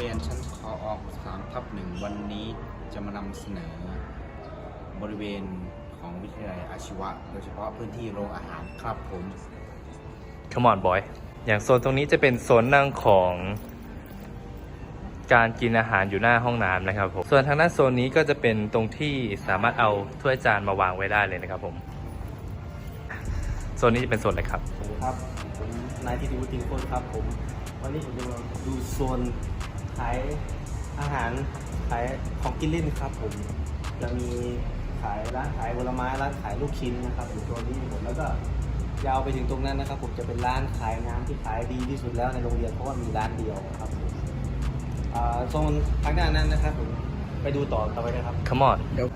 รียนชั้นคอออก3ทับหนึ่งวันนี้จะมานำเสนอบริเวณของวิทยาลัยอาชีวะ โดยเฉพาะพื้นที่โรงอาหารครับผม Come on boy อย่างโซนตรงนี้จะเป็นโซนนั่งของการกินอาหารอยู่หน้าห้องน้ำนะครับผม ส่วนทางด้านโซนนี้ก็จะเป็นตรงที่สามารถเอาถ้วยจานมาวางไว้ได้เลยนะครับผม โซนนี้จะเป็นโซนอะไรครับ ครับผมนายธิติวุฒิพิงโคนครับผม วันนี้ผมจะมาดูโซน ขายอาหารขายของกินเล่นครับผมจะมีขายร้านขายผลไม้ร้านขายลูกชิ้นนะครับอยู่ตัวนี้ผมแล้วก็ยาวไปถึงตรงนั้นนะครับ ผมจะเป็นร้านขายน้ำที่ขายดีที่สุดแล้วในโรงเรียนเพราะว่ามีร้านเดียวครับผมอ่าโซนทางด้านนั้นนะครับผมไปดูต่อต่อไปนะครับ Come on เดี๋ยว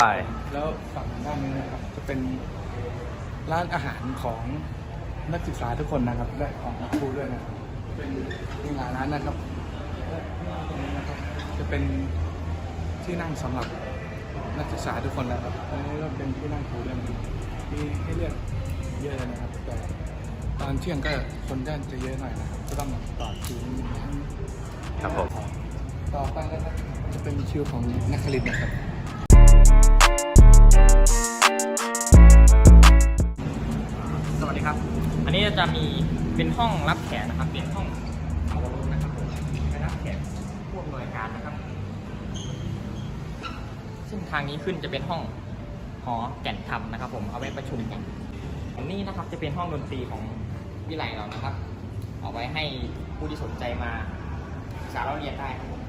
ไปแล้วฝั่งด้านนี้นะครับจะเป็นร้านอาหารของนักศึกษาทุกคนนะครับและของครูด้วยนะครับ เป็นมีหลายร้านนะครับและตรงนี้นะครับ จะเป็นที่นั่งสำหรับนักศึกษาทุกคนนะครับอันนี้ก็เป็นที่นั่งครูด้วยนะครับมีให้เลือกเยอะเลยนะครับ แต่ตอนเที่ยงก็คนด้านจะเยอะหน่อยนะครับจะต้องต่อคิวนิดนึงครับผมต่อไปนะครับจะเป็นคิวของนักคลินนะครับสวัสดีครับ อันนี้จะมีเป็นห้องรับ แขกนะครับ เป็นห้องเอาลงนะครับผมไปรับแขกพวกหน่วยการนะครับ ซึ่งทางนี้ขึ้นจะเป็นห้องหอแก่นคำนะครับ ผมเอาไว้ประชุมกันอันนี้นะครับจะเป็นห้องดนตรีของวิไลเรานะครับ เอาไว้ให้ผู้ที่สนใจมาศึกษาเราเรียนได้ครับผม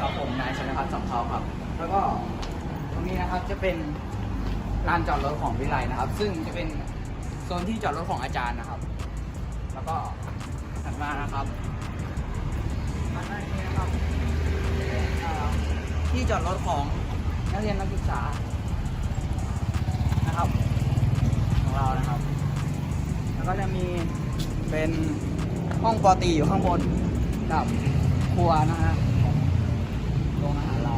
ครับผมนายชนพัฒน์สัมภาวครับ แล้วก็ตรงนี้นะครับจะเป็นลานจอดรถของวิไลนะครับ ซึ่งจะเป็นโซนที่จอดรถของอาจารย์นะครับ แล้วก็ถัดมานะครับถัดมาอีกทีนะครับเอ่อที่จอดรถของนักเรียนนักศึกษานะครับ ของเรานะครับ แล้วก็จะมีเป็นห้องปอตีอยู่ข้างบนกับครัวนะฮะโรงอาหารเรา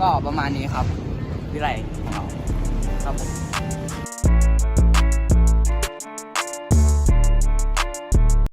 ก็ประมาณนี้ครับวิไลของเราครับผม